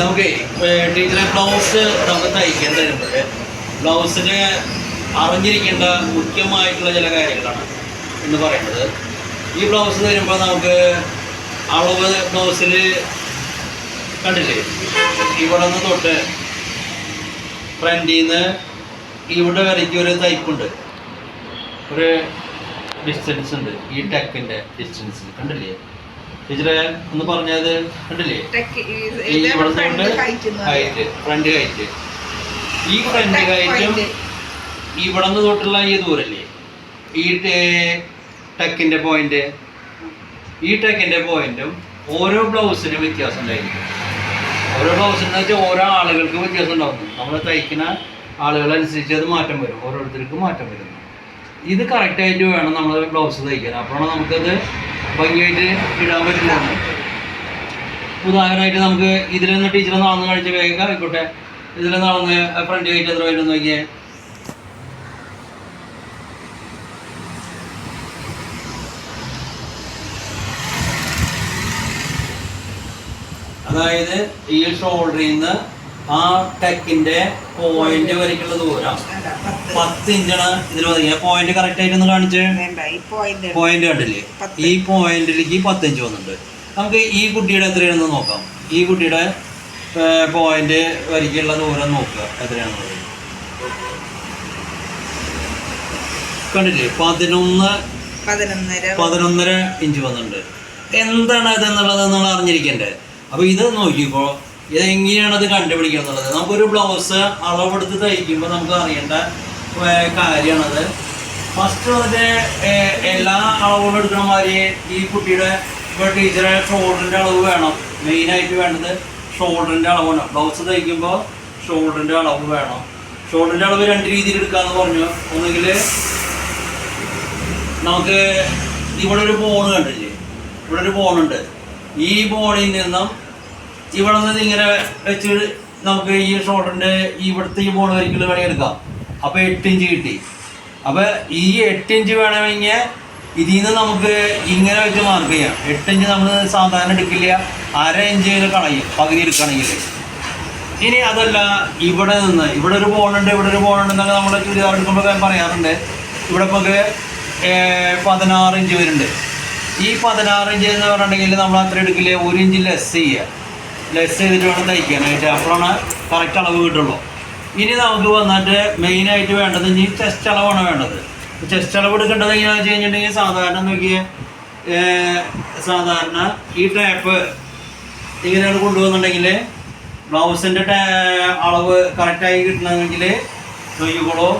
നമുക്ക് ടീച്ചറെ ബ്ലൗസ് നമുക്ക് തയ്ക്കാൻ തരുമ്പോൾ ബ്ലൗസിന് അറിഞ്ഞിരിക്കേണ്ട മുഖ്യമായിട്ടുള്ള ചില കാര്യങ്ങളാണ് എന്ന് പറയുന്നത്. ഈ ബ്ലൗസ് തരുമ്പോൾ നമുക്ക് അളവ് ബ്ലൗസിൽ കണ്ടില്ലേ? ഇവിടെ നിന്ന് തൊട്ട് ഫ്രണ്ടിൽ നിന്ന് ഇവിടെ വരയ്ക്ക് ഒരു തയ്പ്പുണ്ട് ഒരു ഡിസ്റ്റൻസ് ഉണ്ട്. ഈ ടെക്കിന്റെ ഡിസ്റ്റൻസ് കണ്ടില്ലേ? ടീച്ചറെ ഒന്ന് പറഞ്ഞത് കണ്ടില്ലേ? ഈ ഇവിടെ തൊട്ട് ഹൈറ്റ് ഫ്രണ്ട് ഹൈറ്റ്. ഈ ഫ്രണ്ട് ഹൈറ്റും ഇവിടെ നിന്ന് തൊട്ടുള്ള ഈ ദൂരല്ലേ? ഈ ടെക്കിന്റെ പോയിന്റ് ഈ ടെക്കിന്റെ പോയിന്റും ഓരോ ബ്ലൗസിനും വ്യത്യാസം ഉണ്ടായിരിക്കും. ഓരോ ബ്ലൗസിന് വെച്ചാൽ ഓരോ ആളുകൾക്ക് വ്യത്യാസം ഉണ്ടാവും. നമ്മൾ തയ്ക്കുന്ന ആളുകളനുസരിച്ച് അത് മാറ്റം വരും. ഓരോരുത്തർക്കും മാറ്റം വരും. ഇത് കറക്റ്റായിട്ട് വേണം നമ്മൾ ബ്ലൗസ് തയ്ക്കാൻ. അപ്പോഴാണ് നമുക്കത് ഭംഗിയായിട്ട് ഇടാൻ പറ്റുള്ളൂ ഉദാഹരണമായിട്ട് നമുക്ക് ഇതിൽ നിന്ന് ടീച്ചർ നടന്ന് കഴിച്ച വേഗം ആയിക്കോട്ടെ. ഇതിൽ നടന്ന് ഫ്രണ്ട് കഴിച്ച് എത്ര വരും നോക്കിയേ. അതായത് ഈ ഷോൾഡറിൽ നിന്ന് ആ ടെക്കിന്റെ പോയിന്റ് വരയ്ക്കുള്ള ദൂരം പത്ത് ഇഞ്ചാണ് ഇതിൽ വന്നിരിക്കുക പോയിന്റ് കറക്റ്റ് ആയിട്ട് ഒന്ന് കാണിച്ച്. പോയിന്റ് കണ്ടില്ലേ. ഈ പോയിന്റിലേക്ക് പത്ത് ഇഞ്ച് വന്നിട്ടുണ്ട്. നമുക്ക് ഈ കുട്ടിയുടെ എത്രയാണെന്ന് നോക്കാം. ഈ കുട്ടിയുടെ പോയിന്റ് വരയ്ക്കുള്ള ദൂരം നോക്കുക. എത്രയാണെന്നുള്ളത്. കണ്ടില്ലേ? പതിനൊന്ന് പതിനൊന്നര. ഇഞ്ച് വന്നിട്ടുണ്ട്. എന്താണ് ഇത് എന്നുള്ളത് നമ്മൾ അറിഞ്ഞിരിക്കണ്ടേ? അപ്പോൾ ഇത് നോക്കിക്കോ. ഇത് എങ്ങനെയാണ് അത് കണ്ടുപിടിക്കുക എന്നുള്ളത് നമുക്കൊരു ബ്ലൗസ് അളവെടുത്ത് തയ്ക്കുമ്പോൾ നമുക്ക് അറിയേണ്ട കാര്യമാണത്. ഫസ്റ്റ് അതിന്റെ എല്ലാ അളവുകളും എടുക്കണ മാതിരി ഈ കുട്ടിയുടെ ഇപ്പോൾ ടീച്ചറെ ഷോൾഡറിന്റെ അളവ് വേണം. മെയിനായിട്ട് വേണ്ടത് ഷോൾഡറിന്റെ അളവാണ്. ബ്ലൗസ് തയ്ക്കുമ്പോൾ ഷോൾഡറിന്റെ അളവ് വേണം. ഷോൾഡറിന്റെ അളവ് രണ്ട് രീതിയിൽ എടുക്കാമെന്ന് പറഞ്ഞു. ഒന്നുകിൽ നമുക്ക് ഇവിടെ ഒരു ബോൺ കണ്ടില്ലേ? ഇവിടെ ഒരു ബോണുണ്ട് ഈ ബോണിൽ നിന്നും ഇവിടെ നിന്ന് ഇങ്ങനെ വെച്ച് നമുക്ക് ഈ ഷോട്ടിന്റെ ഇവിടുത്തെ ഈ ബോൺ വരിക്കൽ വേണമെങ്കിൽ എടുക്കാം അപ്പോൾ എട്ട് ഇഞ്ച് കിട്ടി. അപ്പോൾ ഈ എട്ട് ഇഞ്ച് വേണമെങ്കിൽ ഇതിൽ നിന്ന് നമുക്ക് ഇങ്ങനെ വെച്ച് മാർക്ക് ചെയ്യാം. എട്ട് ഇഞ്ച് നമ്മൾ സാധാരണ എടുക്കില്ല. അര ഇഞ്ച് കളയും. പകുതി എടുക്കുകയാണെങ്കിൽ ഇനി അതല്ല ഇവിടെ നിന്ന് ഇവിടെ ഒരു ബോണുണ്ട് ഇവിടെ ഒരു ബോണുണ്ട് എന്നൊക്കെ നമ്മൾ ചുരിദാർ എടുക്കുമ്പോൾ പറയാറുണ്ട്. ഇവിടെ ഇപ്പോൾ പതിനാറ് ഇഞ്ച് വരുന്നുണ്ട്. ഈ പതിനാറ് ഇഞ്ച് എന്ന് പറഞ്ഞിട്ടുണ്ടെങ്കിൽ നമ്മൾ അത്ര എടുക്കില്ല. ഒരു ഇഞ്ച് ലെസ് ചെയ്യുക. ലെസ് ചെയ്തിട്ട് വേണം തയ്ക്കാനായിട്ട് അപ്പോഴാണ് കറക്റ്റ് അളവ് കിട്ടുള്ളൂ. ഇനി നമുക്ക് വന്നിട്ട് മെയിനായിട്ട് വേണ്ടത് ഇനി ചെസ്റ്റ് അളവാണ് വേണ്ടത്. ചെസ്റ്റ് അളവ് എടുക്കേണ്ടത് എങ്ങനെയാണെന്ന് വെച്ച് കഴിഞ്ഞിട്ടുണ്ടെങ്കിൽ സാധാരണ നോക്കിയ സാധാരണ ഈ ടാപ്പ് ഇങ്ങനെയാണ് കൊണ്ടുപോകുന്നുണ്ടെങ്കിൽ ബ്ലൗസിന്റെ അളവ് കറക്റ്റായി കിട്ടണമെങ്കിൽ നോക്കിക്കോളൂ.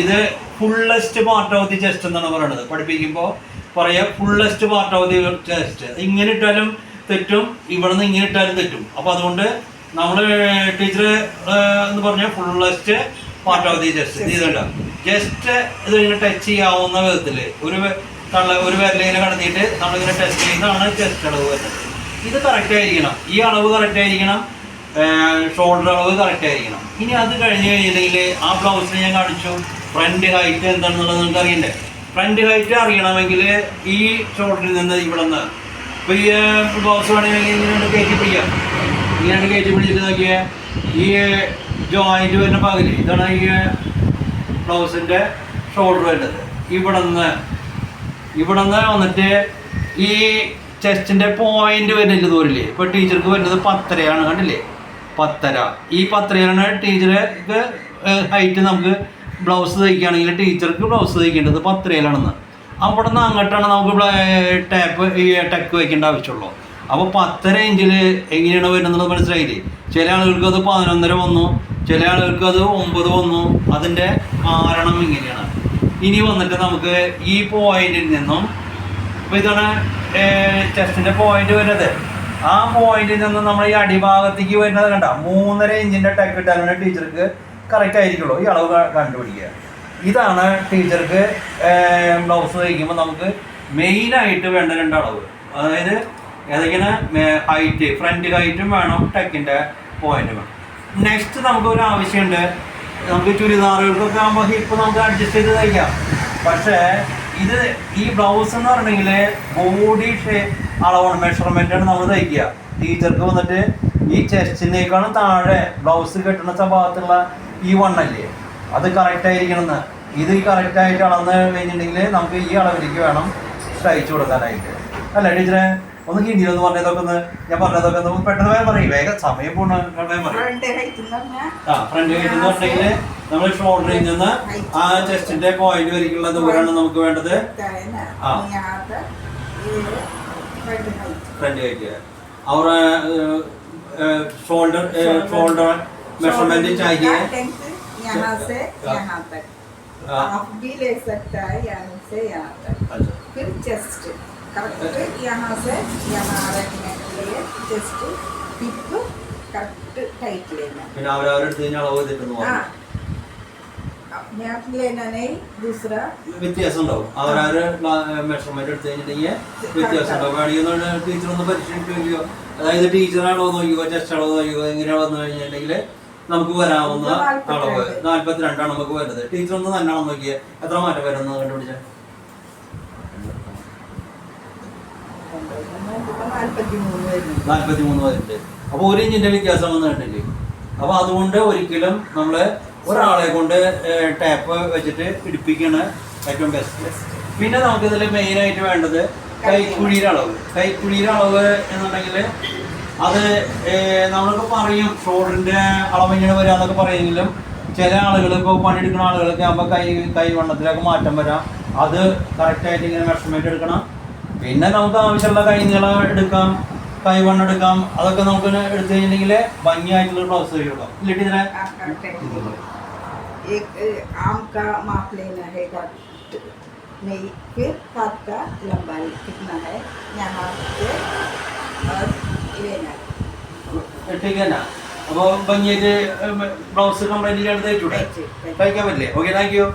ഇത് fullest part of the chest എന്നാണ് പറയുന്നത്. പഠിപ്പിക്കുമ്പോൾ പറയുക fullest part of the chest ഇങ്ങനെ ഇട്ടാലും തെറ്റും ഇവിടെ നിന്ന് ഇങ്ങനെ ഇട്ടാലും തെറ്റും. അപ്പോൾ അതുകൊണ്ട് നമ്മൾ ടീച്ചർ എന്ന് പറഞ്ഞാൽ fullest part of the chest ഇത് ഇങ്ങനെ ടച്ച് ചെയ്യാവുന്ന വിധത്തിൽ ഒരു തള്ള ഒരു വിരലിങ്ങനെ കടത്തിയിട്ട് നമ്മളിങ്ങനെ ടെസ്റ്റ് ചെയ്യുന്നതാണ് ചെസ്റ്റ് അളവ് വരുന്നത്. ഇത് കറക്റ്റ് ആയിരിക്കണം. ഈ അളവ് കറക്റ്റ് ആയിരിക്കണം. ഷോൾഡർ അളവ് കറക്റ്റ് ആയിരിക്കണം. ഇനി അത് കഴിഞ്ഞ് കഴിഞ്ഞിട്ടുണ്ടെങ്കിൽ ആ ബ്ലൗസിന് ഞാൻ കാണിച്ചു. ഫ്രണ്ട് ഹൈറ്റ് എന്താണെന്നുള്ളത് നിങ്ങൾക്ക് അറിയണ്ടേ? ഫ്രണ്ട് ഹൈറ്റ് അറിയണമെങ്കിൽ ഈ ഷോൾഡറിൽ നിന്ന് ഇവിടെ നിന്ന് ഇപ്പോൾ ഈ ബ്ലൗസ് വേണമെങ്കിൽ ഇങ്ങനെ കയറ്റി പിടിക്കാം. ഇങ്ങനെ കയറ്റി പിടിച്ചിട്ട് നോക്കിയാൽ ഈ ജോയിന്റ് വരുന്ന പകുതി ഇതാണ് ഈ ബ്ലൗസിന്റെ ഷോൾഡർ വരുന്നത്. ഇവിടെ നിന്ന് വന്നിട്ട് ഈ ചെസ്റ്റിന്റെ പോയിന്റ് വരുന്നില്ല ദൂരില്ലേ? ഇപ്പൊ ടീച്ചർക്ക് വരുന്നത് പത്തരയാണ് കണ്ടില്ലേ? പത്തര. ഈ പത്തരയാണ് ടീച്ചർക്ക് ഹൈറ്റ് നമുക്ക് ബ്ലൗസ് തയ്ക്കുകയാണെങ്കിൽ ടീച്ചർക്ക് ബ്ലൗസ് തയ്ക്കേണ്ടത് പത്തരയിലാണെന്ന്. അവിടെ നിന്ന് അങ്ങോട്ടാണ് നമുക്ക് ടാപ്പ് ഈ ടെക്ക് വയ്ക്കേണ്ട ആവശ്യമുള്ളൂ. അപ്പോൾ പത്തര ഇഞ്ചിൽ എങ്ങനെയാണ് വരുന്നത് മനസ്സിലായില്ലേ? ചില ആളുകൾക്ക് അത് പതിനൊന്നര വന്നു ചില ആളുകൾക്ക് അത് ഒമ്പത് വന്നു. അതിന്റെ കാരണം ഇങ്ങനെയാണ്. ഇനി വന്നിട്ട് നമുക്ക് ഈ പോയിന്റിൽ നിന്നും ഇപ്പൊ ഇതാണ് ചെസ്റ്റിന്റെ പോയിന്റ് വരുന്നത്. ആ പോയിന്റിൽ നിന്നും നമ്മൾ ഈ അടിഭാഗത്തേക്ക് വരുന്നത് കണ്ട? മൂന്നര ഇഞ്ചിന്റെ ടെക്ക് ഇട്ടാലാണ് ടീച്ചർക്ക് കറക്റ്റ് ആയിരിക്കുള്ളൂ. ഈ അളവ് കണ്ടുപിടിക്കുക. ഇതാണ് ടീച്ചർക്ക് ബ്ലൗസ് തയ്ക്കുമ്പോൾ നമുക്ക് മെയിൻ ആയിട്ട് വേണ്ട രണ്ട് അളവ് അതായത് ഏതൊക്കെയാണ്? ഹൈറ്റ് ഫ്രണ്ട് ഹൈറ്റും വേണം ടെക്കിന്റെ പോയിന്റ് വേണം. നെക്സ്റ്റ് നമുക്ക് ഒരു ആവശ്യമുണ്ട്. നമുക്ക് ചുരിദാറുകൾക്കൊക്കെ ആകുമ്പോൾ ഹിപ്പ് നമുക്ക് അഡ്ജസ്റ്റ് ചെയ്ത് തയ്ക്കാം. പക്ഷേ ഇത് ഈ ബ്ലൗസ് എന്ന് പറഞ്ഞെങ്കിൽ ബോഡി ഷേ അളവാണ് മെഷർമെന്റ് ആണ് നമ്മൾ തയ്ക്കുക. ടീച്ചർക്ക് വന്നിട്ട് ഈ ചെസ്റ്റിനേക്കാളും താഴെ ബ്ലൗസ് കെട്ടുന്ന ഭാഗത്തുള്ള ഈ വണ്ണല്ലേ? അത് കറക്റ്റ് ആയിരിക്കണം എന്ന് ഇത് കറക്റ്റ് ആയിട്ട് അളന്ന് കഴിഞ്ഞിട്ടുണ്ടെങ്കിൽ നമുക്ക് ഈ അളവിലേക്ക് വേണം തയ്ച്ചു കൊടുക്കാനായിട്ട് അല്ല ടീച്ചറെ ഒന്ന് ഹിന്ദിയിലൊന്ന് പറഞ്ഞതൊക്കെ ഒന്ന് ഞാൻ പറഞ്ഞതൊക്കെ ഒന്ന് പെട്ടെന്ന് വേഗം പറയും വേഗം സമയം പോണ വേഗം പറയും ഫ്രണ്ട് ഹൈറ്റ് എന്ന് പറഞ്ഞാൽ ആ ഫ്രണ്ട് ഹൈറ്റ് എന്ന് പറഞ്ഞെങ്കിൽ നമ്മൾ ഷോൾഡറിൽ നിന്ന് ആ ചെസ്റ്റിന്റെ പോയിന്റ് വരയ്ക്കുള്ള ദൂരമാണ് നമുക്ക് വേണ്ടത് ആ. यहाँ तक ये फ्रंट हाइट फ्रंट हइट और शोल्डर शोल्डर मेजरमेंट चाहिए लेंथ यहाँ से हाँ। यहाँ तक हाँ। आप भी ले सकता है यहाँ से यहाँ तक अच्छा फिर चेस्ट करेक्ट यहाँ से यहाँ रखने के लिए चेस्ट हिप करेक्ट टाइट लेना പിന്നെ അവരവരെടുത്ത് കഴിഞ്ഞാൽ അളവ് തെറ്റുന്നു हाँ अपने आप लेना नहीं दूसरा വ്യത്യാസം ഉണ്ടാവും അവരവര് മെഷർമെന്റ് എടുത്ത് കഴിഞ്ഞിട്ടുണ്ടെങ്കിൽ വ്യത്യാസം ഉണ്ടാവും വേണമെങ്കിൽ ടീച്ചർ ഒന്ന് പരിശീലിച്ച് നോക്കിയോ അതായത് ടീച്ചറാണോ നോക്കിയോ ചെസ്റ്റ് അളവ് നോക്കിയോ എങ്ങനെ വന്നു കഴിഞ്ഞിട്ടുണ്ടെങ്കിൽ നമുക്ക് വരാവുന്ന അളവ് നാല്പത്തിരണ്ട്. നാല്പത്തിരണ്ടാണ് നമുക്ക് വരുന്നത്. ടീച്ചർ ഒന്ന് നല്ലോണം നോക്കിയേ. എത്ര മാറ്റം വരുന്നത് കണ്ടുപിടിച്ച. നാല്പത്തിമൂന്ന് വരുന്നു നാല്പത്തി മൂന്ന് വരുന്നുണ്ട്. അപ്പൊ ഒരു ഇഞ്ചിന്റെ വ്യത്യാസം വന്നിട്ടില്ലേ അപ്പൊ അതുകൊണ്ട് ഒരിക്കലും നമ്മൾ ഒരാളെ കൊണ്ട് ടാപ്പ് വെച്ചിട്ട് പിടിപ്പിക്കണ ഏറ്റവും ബെസ്റ്റ് പിന്നെ നമുക്ക് ഇതിൽ മെയിൻ ആയിട്ട് വേണ്ടത് കൈക്കുഴിയുടെ അളവ്. കൈക്കുഴിയുടെ അളവ് എന്നുണ്ടെങ്കിൽ അത് നമ്മളൊക്കെ പറയും ഷോൾഡറിന്റെ അളവ് ഇങ്ങനെ വരാന്നൊക്കെ പറയുമെങ്കിലും ചില ആളുകൾ ഇപ്പോൾ പണിയെടുക്കുന്ന ആളുകളൊക്കെ ആകുമ്പോൾ കൈ കൈ വണ്ണത്തിലൊക്കെ മാറ്റം വരാം അത് കറക്റ്റായിട്ട് ഇങ്ങനെ മെഷർമെന്റ് എടുക്കണം പിന്നെ നമുക്ക് ആവശ്യമുള്ള കൈ നീളം എടുക്കാം കൈ വണ്ണം എടുക്കാം അതൊക്കെ നമുക്ക് എടുത്തു കഴിഞ്ഞിട്ടുണ്ടെങ്കിൽ ഭംഗിയായിട്ടുള്ള ബ്ലൗസ് കഴിയുള്ളൂ ഇല്ലിട്ട് ഇതിനെ हाँ, correct है। एक अ, आम का माप लेना है कट नहीं फिर हाथ का लंबाई कितना है यहाँ से और എട്ടിക്കന്നാ അപ്പൊ ഭംഗിയായിട്ട് ബ്ലൗസ് കംപ്ലൈന്റ് തയ്ച്ചൂടെ തയ്ക്കാൻ പറ്റില്ലേ? Okay thank you